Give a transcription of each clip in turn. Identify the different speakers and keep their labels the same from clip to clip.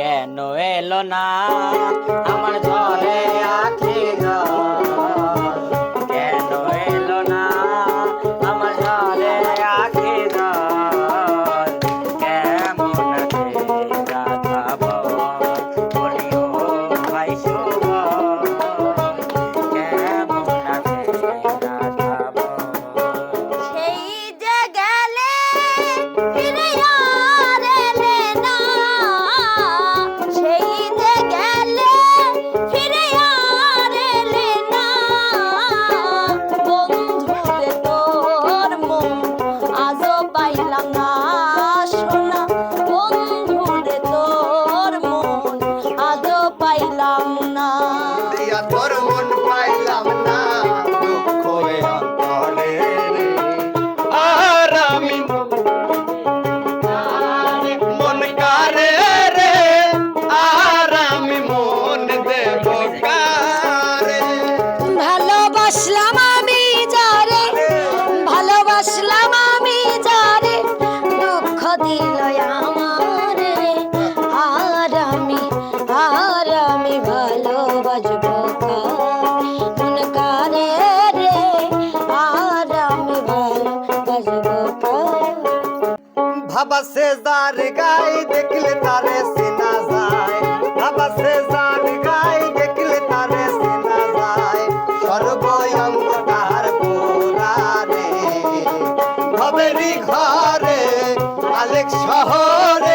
Speaker 1: কেন এলো না? আমার জলে আখি
Speaker 2: তোর মন পাইলাম না,
Speaker 3: দুঃখ অন্তরে আর আমি মন কারে রে, আর আমি মন দেব কারে।
Speaker 2: ভালোবাসলাম
Speaker 3: সেজার গাই দেখলে তারে চেনা যায়। বাবা সেজার গাই দেখলে তারে চেনা যায়। সর্বয়ঙ্গ তাহার পোলারে ঘবেরি ঘরে আলেক শহরে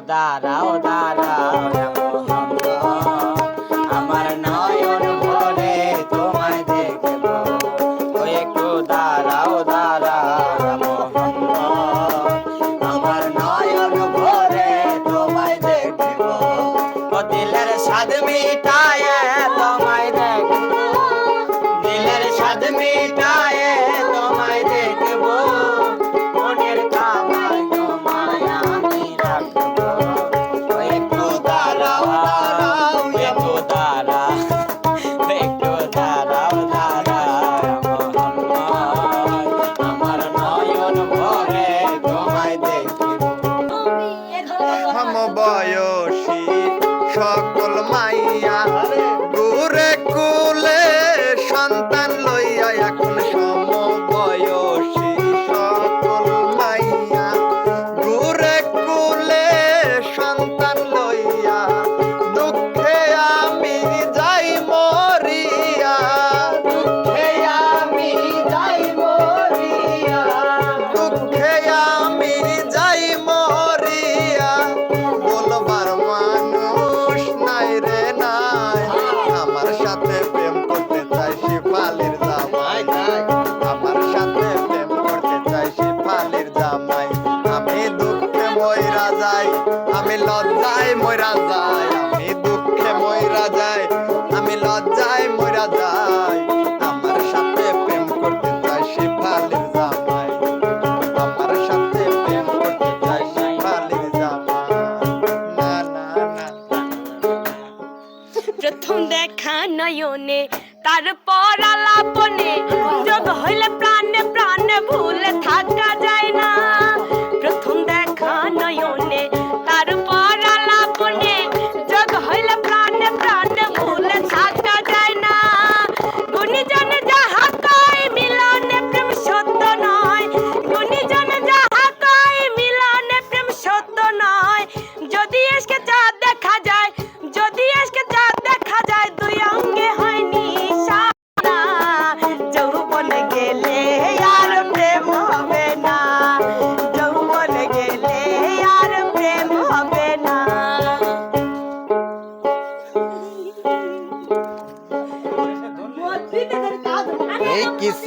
Speaker 1: দাঁড়াও দাঁড়াও। নয়নে
Speaker 4: তার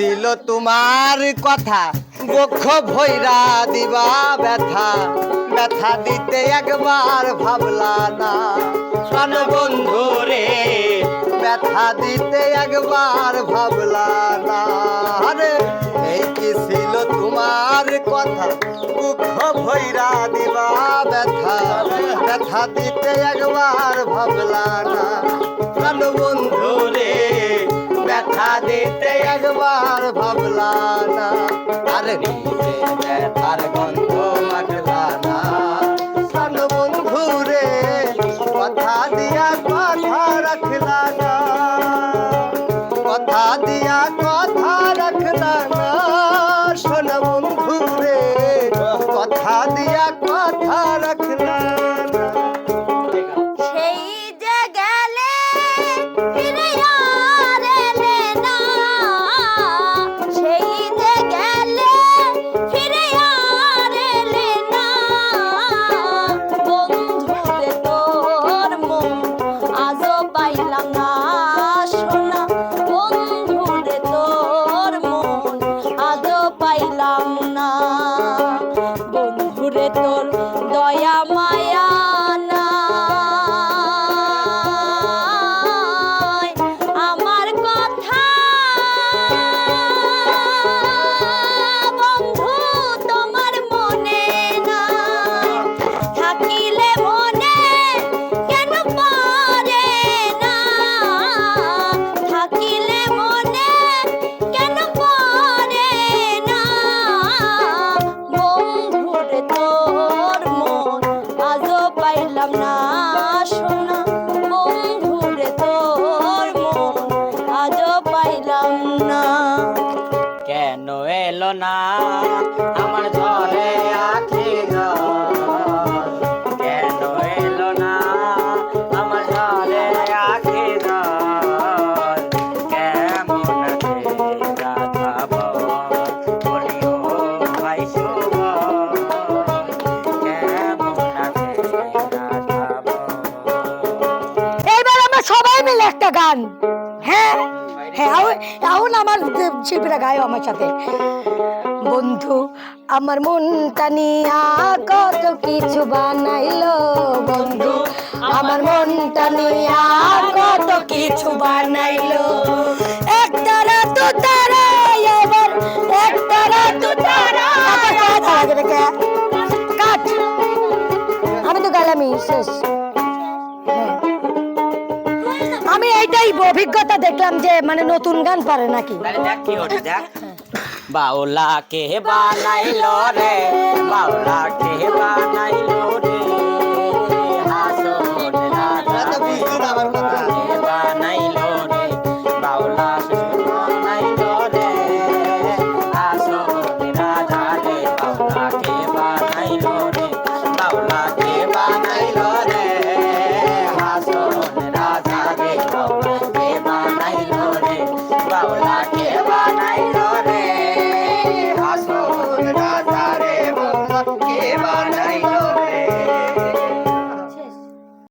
Speaker 4: ছিল তোমার কথা। বক্ষ ভৈরা দিবা ব্যথা। ব্যথা দিতে একবার ভাবলা না। প্রাণ বন্ধু রে, ব্যথা দিতে একবার ভাবলা না। আরে, এই কি ছিল তোমার কথা? দুঃখ ভৈরা দিবা ব্যথা। ব্যথা দিতে একবার ভাবলা না। প্রাণ বন্ধু রে ব্যথা দিতে একবার ভাবলা না। আরে নিজে ব্যথার
Speaker 3: এলো না আমার
Speaker 1: ঝরে আখি জল?
Speaker 2: শিল্পীরা গায় আমার সাথে। বন্ধু আমার মনটা নিয়া কত কিছু বানাইলো বন্ধু? আমার মনটা নিয়া কত কিছু বানাইলো? তো তারা এবার একতারা তো তারা কাট আমি তো গেলামই শেষ। এইটাই অভিজ্ঞতা দেখলাম যে মানে নতুন গান পারে নাকি।
Speaker 1: বাউলা কে বানাইল রে, বাউলা কে বানাইল রে।